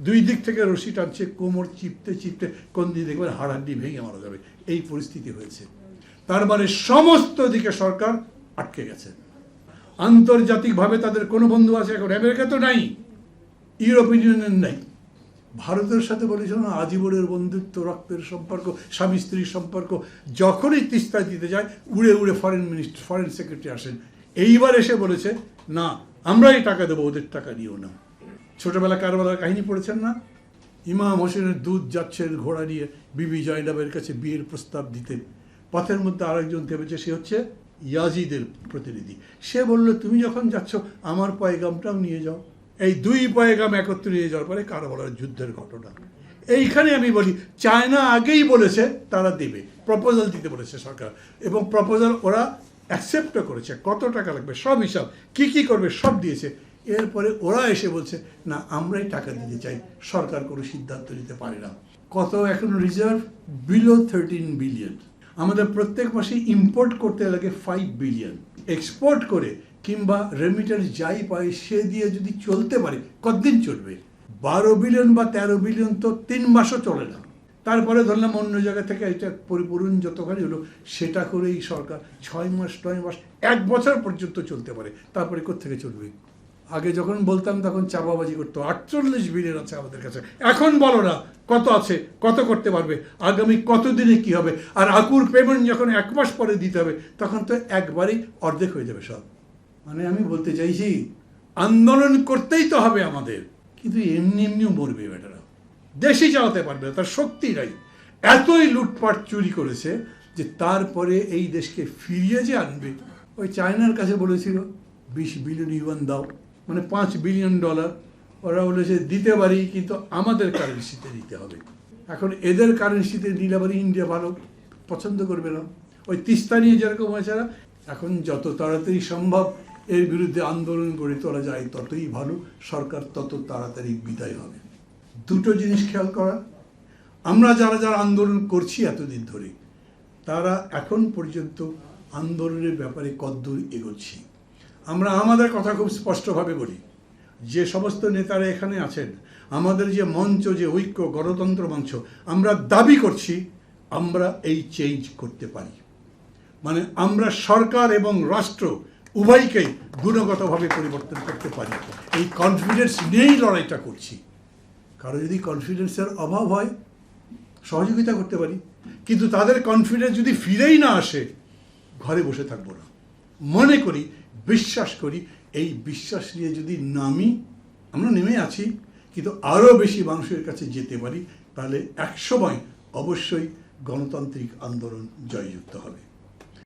দুই দিক থেকে রশি টানছে, কোমর চিপতে চিপতে, কোন দিকে দেখবেন হাড়াড্ডি ভেঙে মারা যাবে। এই পরিস্থিতি হয়েছে। তার মানে সমস্ত দিকে সরকার আটকে গেছে। আন্তর্জাতিকভাবে তাদের কোনো বন্ধু আছে এখন? আমেরিকা তো নাই ইউরোপিয়ান ইউনিয়ন নাই। ভারতের সাথে বলেছিল না, আজীবনের বন্ধুত্ব, রক্তের সম্পর্ক, স্বামী স্ত্রীর সম্পর্ক, যখনই তিস্তা দিতে যায়, উড়ে উড়ে ফরেন মিনিস্টার ফরেন সেক্রেটারি আসেন। এইবার এসে বলেছে, না, আমরাই টাকা দেবো, ওদের টাকা নিও না। ছোটবেলা কারবেলার কাহিনী পড়েছেন না? ইমাম হোসেনের দুধ যাচ্ছেন ঘোড়া নিয়ে বিবি জয়নাবের কাছে বিয়ের প্রস্তাব দিতে পথের মধ্যে আরেকজন থেমেছে, সে হচ্ছে ইয়াজিদের প্রতিনিধি। সে বলল, তুমি যখন যাচ্ছ, আমার পয়গামটাও নিয়ে যাও। এই দুই পয়গাম একত্রে নিয়ে যাওয়ার পরে কারবালার যুদ্ধের ঘটনা। এইখানে আমি বলি, চায়না আগেই বলেছে, তারা দেবে। প্রপোজাল দিতে বলেছে সরকার। এবং প্রপোজাল ওরা অ্যাকসেপ্টও করেছে। কত টাকা লাগবে? সব হিসাব। কি কি করবে? সব দিয়েছে। এরপরে ওরা এসে বলছে, না, আমরাই টাকা দিতে চাই। সরকার কোনো সিদ্ধান্ত নিতে পারে না। কত এখন রিজার্ভ বিলো থার্টিন বিলিয়ন আমাদের প্রত্যেক মাসে ইম্পোর্ট করতে লাগে ফাইভ বিলিয়ন এক্সপোর্ট করে কিংবা রেমিটার যাই পায়, সে দিয়ে যদি চলতে পারে, কতদিন চলবে? বারো বিলিয়ন বা তেরো বিলিয়ন তো তিন মাসও চলে না। তারপরে ধরলাম অন্য জায়গা থেকে এটা পরিপূরণ যতখানি হলো, সেটা করেই সরকার ছয় মাস, নয় মাস, এক বছর পর্যন্ত চলতে পারে। তারপরে কোথেকে চলবে? আগে যখন বলতাম তখন চাপাবাজি করতো। আটচল্লিশ বিলিয়ন আছে আমাদের কাছে। এখন বলো না, কত আছে, কত করতে পারবে, আগামী কত দিনে কি হবে? আর আকুর পেমেন্ট যখন এক মাস পরে দিতে হবে, তখন তো একবারেই অর্ধেক হয়ে যাবে সব। মানে আমি বলতে চাইছি, আন্দোলন করতেই তো হবে আমাদের। কিন্তু এমনি এমনিও মরবে বেটারা। দেশই চালাতে পারবে না, তার শক্তি নাই। এতই লুটপাট চুরি করেছে যে তারপরে এই দেশকে ফিরিয়ে যে আনবে। ওই চায়নার কাছে বলেছিল, বিশ বিলিয়ন ইউয়ান দাও। মানে পাঁচ বিলিয়ন ডলার ওরা বলেছে দিতে পারি, কিন্তু আমাদের কারেন্সিতে দিতে হবে। এখন এদের কারেন্সিতে নিলে পারি ইন্ডিয়া ভালো, পছন্দ করবে না। ওই তিস্তা নিয়ে যেরকম হয়েছে এখন যত তাড়াতাড়ি সম্ভব এর বিরুদ্ধে আন্দোলন গড়ে তোলা যায়, ততই ভালো। সরকার তত তাড়াতাড়ি বিদায় হবে। দুটো জিনিস খেয়াল করা। আমরা যারা যারা আন্দোলন করছি এতদিন ধরে, তারা এখন পর্যন্ত আন্দোলনের ব্যাপারে কদ্দূর এগোচ্ছি? আমরা আমাদের কথা খুব স্পষ্টভাবে বলি। যে সমস্ত নেতারা এখানে আছেন, আমাদের যে মঞ্চ, যে ঐক্য, গণতন্ত্র মঞ্চ, আমরা দাবি করছি, আমরা এই চেঞ্জ করতে পারি। মানে আমরা সরকার এবং রাষ্ট্র উভয়কেই গুণগতভাবে পরিবর্তন করতে পারি। এই কনফিডেন্স নিয়েই লড়াইটা করছি। কারও যদি কনফিডেন্সের অভাব হয়, সহযোগিতা করতে পারি। কিন্তু তাদের কনফিডেন্স যদি ফিরেই না আসে, ঘরে বসে থাকব না। মনে করি, বিশ্বাস করি, এই বিশ্বাস নিয়ে যদি নামি, আমরা নেমে আছি, কিন্তু আরও বেশি মানুষের কাছে যেতে পারি, তাহলে একসময় অবশ্যই গণতান্ত্রিক আন্দোলন জয়যুক্ত হবে।